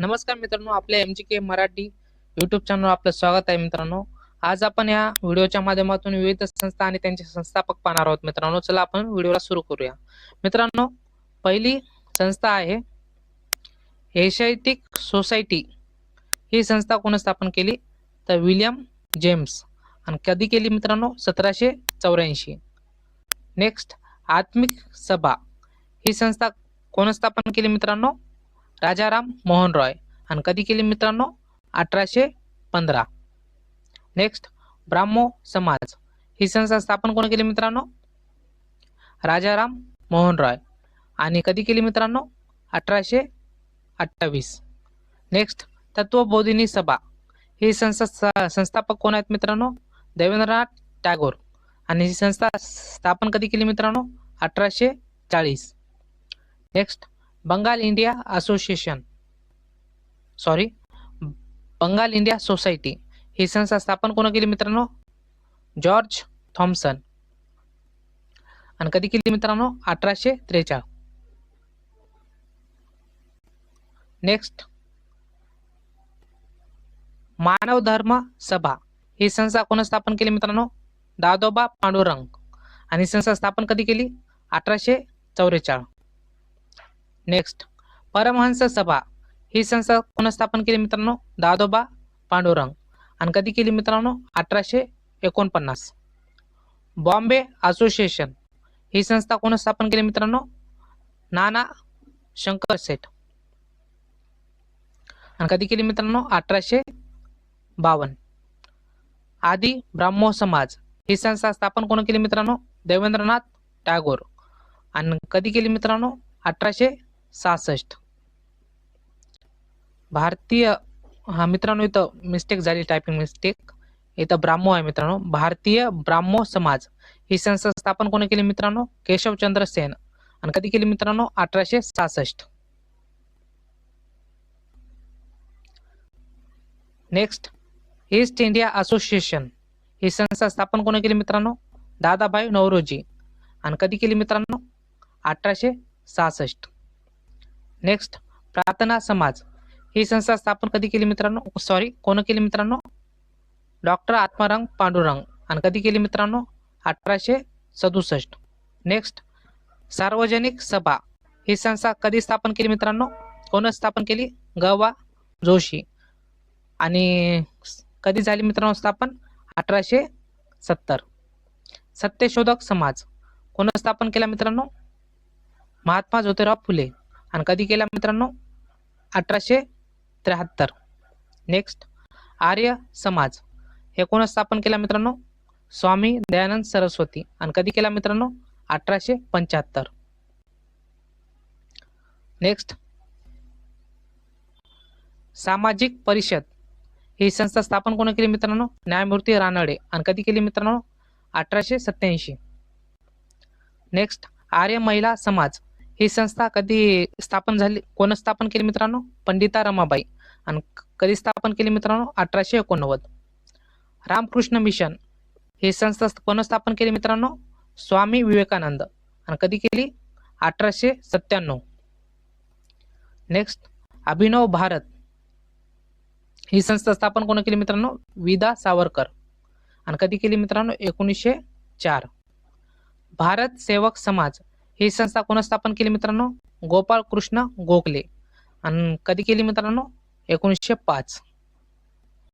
नमस्कार मित्रांनो आपल्या M G K Marathi YouTube channel आपलं स्वागत आहे मित्रांनो. आज आपण या व्हिडिओच्या माध्यमातून विविध संस्था आणि त्यांचे संस्थापक पाहणार आहोत मित्रांनो. चला आपण व्हिडिओला सुरू करूया. मित्रांनो पहिली संस्था आहे एशियाटिक सोसायटी ही संस्था कोण स्थापन केली? तर विलियम जेम्स. आणि कधी केली मित्रांनो? सतराशे चौऱ्याऐंशी. नेक्स्ट आत्मिक सभा. ही संस्था कोण स्थापन केली मित्रांनो? राजाराम मोहन रॉय. आणि कधी केली मित्रांनो? अठराशे पंधरा. नेक्स्ट ब्राह्मो समाज. ही संस्था स्थापन कोण केली मित्रांनो? राजाराम मोहन रॉय. आणि कधी केली मित्रांनो? अठराशे अठ्ठावीस. नेक्स्ट तत्वबोधिनी सभा. ही संस्था स- संस्थापक कोण आहेत मित्रांनो? देवेंद्रनाथ टागोर. आणि ही संस्था स्थापन कधी केली मित्रांनो? अठराशे चाळीस. Next Bengal India association. Sorry Bengal India society. ही संस्था स्थापन कोण केली मित्रांनो? जॉर्ज थॉम्सन आणि कधी केली मित्रांनो? अठराशे त्रेचाळ. नेक्स्ट मानव धर्म सभा. ही संस्था कोण स्थापन केली मित्रांनो? दादोबा पांडुरंग. आणि ही संस्था स्थापन कधी केली? अठराशे चौवेचाळ नेक्स्ट परमहंस सभा. ही संस्था कोण स्थापन केली मित्रांनो दादोबा पांडुरंग. आणि कधी केली मित्रांनो? अठराशे एकोणपन्नास. बॉम्बे असोसिएशन. ही संस्था कोण स्थापन केली मित्रांनो नाना शंकर सेठ. आणि कधी केली मित्रांनो? अठराशे बावन्न. आदी ब्राह्मो समाज. ही संस्था स्थापन कोण केली मित्रांनो? देवेंद्रनाथ टागोर. आणि कधी केली मित्रांनो? अठराशे सहासष्ट. भारतीय हा मित्रांनो इथं मिस्टेक झाली टायपिंग मिस्टेक इथं ब्राह्मो आहे मित्रांनो. भारतीय ब्राह्मो समाज ही संस्था स्थापन कोणी केली मित्रांनो? केशवचंद्र सेन. आणि कधी केली मित्रांनो? अठराशे सहासष्ट. नेक्स्ट ईस्ट इंडिया असोसिएशन ही संस्था स्थापन कोणी केली मित्रांनो? दादाभाई नवरोजी. आणि कधी केली मित्रांनो? अठराशे सहासष्ट. नेक्स्ट प्रार्थना समाज. ही संस्था स्थापन कधी केली मित्रांनो? सॉरी कोण केली मित्रांनो? डॉक्टर आत्माराम पांडुरंग. आणि कधी केली मित्रांनो? अठराशे सदुसष्ट. नेक्स्ट सार्वजनिक सभा. ही संस्था कधी स्थापन केली मित्रांनो? कोण स्थापन केली? गवा जोशी. आणि कधी झाली मित्रांनो स्थापन? अठराशे सत्तर. सत्यशोधक समाज. कोण स्थापन केला मित्रांनो? महात्मा ज्योतिराव फुले. आणि कधी केला मित्रांनो? अठराशे त्र्याहत्तर. नेक्स्ट आर्य समाज. हे कोण स्थापन केला मित्रांनो? स्वामी दयानंद सरस्वती. आणि कधी केला मित्रांनो? अठराशे पंच्याहत्तर. नेक्स्ट सामाजिक परिषद. ही संस्था स्थापन कोण केली मित्रांनो? न्यायमूर्ती रानडे. आणि कधी केली मित्रांनो? अठराशे सत्याऐंशी नेक्स्ट आर्य महिला समाज. ही संस्था कधी स्थापन झाली? कोण स्थापन केली मित्रांनो? पंडिता रमाबाई. आणि कधी स्थापन केली मित्रांनो? अठराशे एकोणनव्वद. रामकृष्ण मिशन. ही संस्था कोण स्थापन केली मित्रांनो? स्वामी विवेकानंद. आणि कधी केली? अठराशे सत्त्याण्णव. नेक्स्ट अभिनव भारत. ही संस्था स्थापन कोण केली मित्रांनो? विदा सावरकर. आणि कधी केली मित्रांनो? एकोणीसशे चार. भारत सेवक समाज. ही संस्था कोण स्थापन केली मित्रांनो? गोपाळ कृष्ण गोखले. आणि कधी केली मित्रांनो? एकोणीसशे पाच.